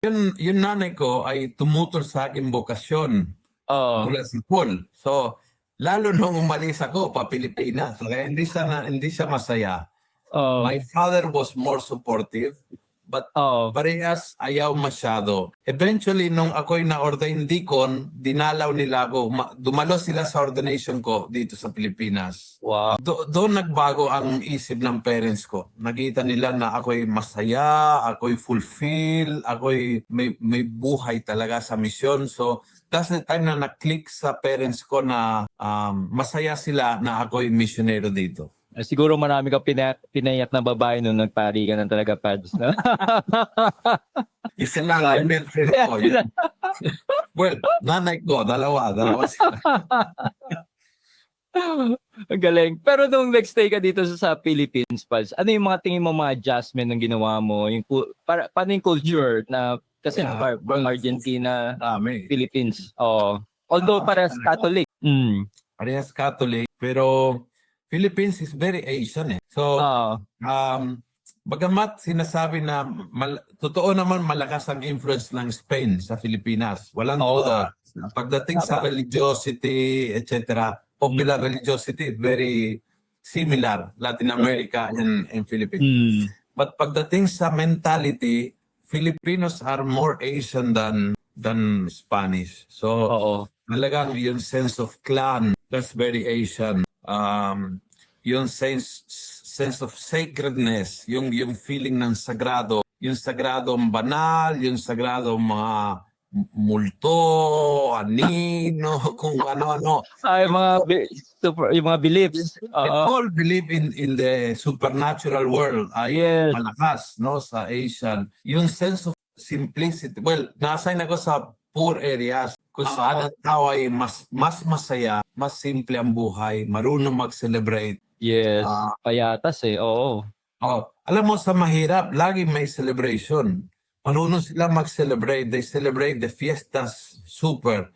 Yun, yung nanay ko ay tumutol sa aking bokasyon Oo. mula sa pool. So, lalo nung umalis ako pa Pilipinas, kaya hindi siya, na, hindi siya masaya. Oo. My father was more supportive, but Oo. parehas ayaw masyado. Eventually, nung ako'y na-ordain deacon, dinalaw nila ako. Ma- Dumalo sila sa ordination ko dito sa Pilipinas. Wow. Do- doon nagbago ang isip ng parents ko. Nakita nila na ako'y masaya, ako'y fulfill, ako'y may, may buhay talaga sa misyon. So, that's the time na na-click sa parents ko na um, masaya sila na ako'y missionero dito. Eh, Siguro marami ka pina- pinayat na babae nung nagpari ka ng talaga, Pads. No? Isa lang, I meant ko. well, nanay ko, dalawa, dalawa sila. Ang galing. Pero nung nag-stay ka dito sa, sa Philippines, Pads, ano yung mga tingin mo mga adjustment ng ginawa mo? Yung, para, paano yung culture na, kasi Yeah. par- par- Argentina, Dami. Philippines. Oh. Although para Catholic. Mm. Parehas Catholic, pero Philippines is very Asian eh. So, Oo. um, bagamat sinasabi na mal- totoo naman malakas ang influence ng Spain sa Pilipinas. Walang Oo. duda. Pagdating sa religiosity, etc., popular religiosity, very similar Latin America and, and Philippines. Mm. But pagdating sa mentality, Filipinos are more Asian than than Spanish. So, Oo. talagang yung sense of clan, that's very Asian. Um, yung sense sense of sacredness, yung yung feeling ng sagrado, yung sagradong banal, yung sagradong mga multo, anino, kung ano-ano. Ay, mga, bi- super, yung mga beliefs. They Oo. all believe in in the supernatural world. Ay, Yes. malakas, no, sa Asian. Yung sense of simplicity. Well, nasign ako sa poor areas kung saan ang tao ay mas, mas masaya, mas simple ang buhay, marunong mag-celebrate. Yes. Ah. Payatas eh. Oo. Oh, alam mo sa mahirap, lagi may celebration. Marunong sila mag-celebrate. They celebrate the fiestas super.